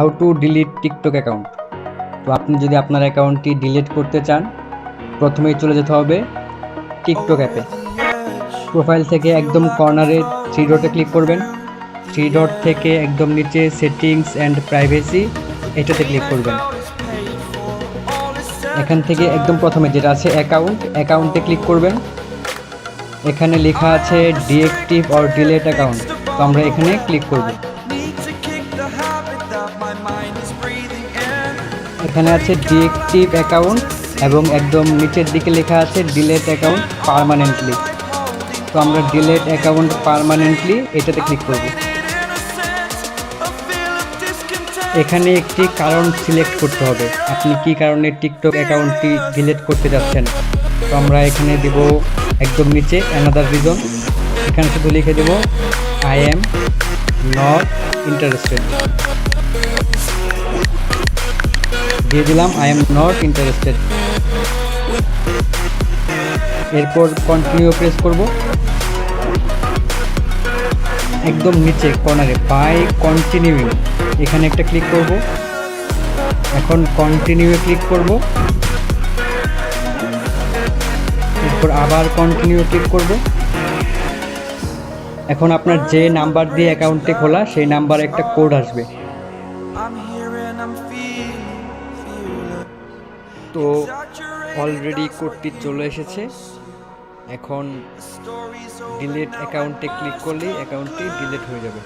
How to delete TikTok account. তো আপনি যদি আপনার অ্যাকাউন্টটি ডিলিট করতে চান, প্রথমেই চলে যেতে হবে টিকটক অ্যাপে। প্রোফাইল থেকে একদম কর্নারে থ্রি ডটে ক্লিক করবেন। থ্রি ডট থেকে একদম নিচে সেটিংস অ্যান্ড প্রাইভেসি এটাতে ক্লিক করবেন। এখান থেকে একদম প্রথমে যেটা আছে অ্যাকাউন্ট, অ্যাকাউন্টে ক্লিক করবেন। এখানে লেখা আছে ডিএক্টিভ অর ডিলেট অ্যাকাউন্ট। তো আমরা এখানে ক্লিক করব। এখানে আছে ডিএক্টিভ অ্যাকাউন্ট এবং একদম নিচের দিকে লেখা আছে ডিলেট অ্যাকাউন্ট পার্মানেন্টলি। তো আমরা ডিলেট অ্যাকাউন্ট পার্মানেন্টলি এটাতে ক্লিক করব। এখানে একটি কারণ সিলেক্ট করতে হবে। আপনি কি কারণে টিকটক অ্যাকাউন্টটি ডিলিট করতে যাচ্ছেন? তো আমরা এখানে দেব একদম নিচে অ্যানাদার রিজন এখানে শুধু লিখে দেব আই এম নট ইন্টারেস্টেড দিয়ে দিলাম আই এম নট ইন্টারেস্টেড এরপর কন্টিনিউ প্রেস করব। একদম নিচে কর্নারে বাই কন্টিনিউ এখানে একটা ক্লিক করব। এখন কন্টিনিউ ক্লিক করব। এরপর আবার কন্টিনিউ ক্লিক করব। এখন আপনার যে নাম্বার দিয়ে অ্যাকাউন্টটি খোলা, সেই নাম্বারে একটা কোড আসবে। তো অলরেডি কোডটি চলে এসেছে। এখন ডিলিট অ্যাকাউন্টে ক্লিক করলেই অ্যাকাউন্টটি ডিলিট হয়ে যাবে।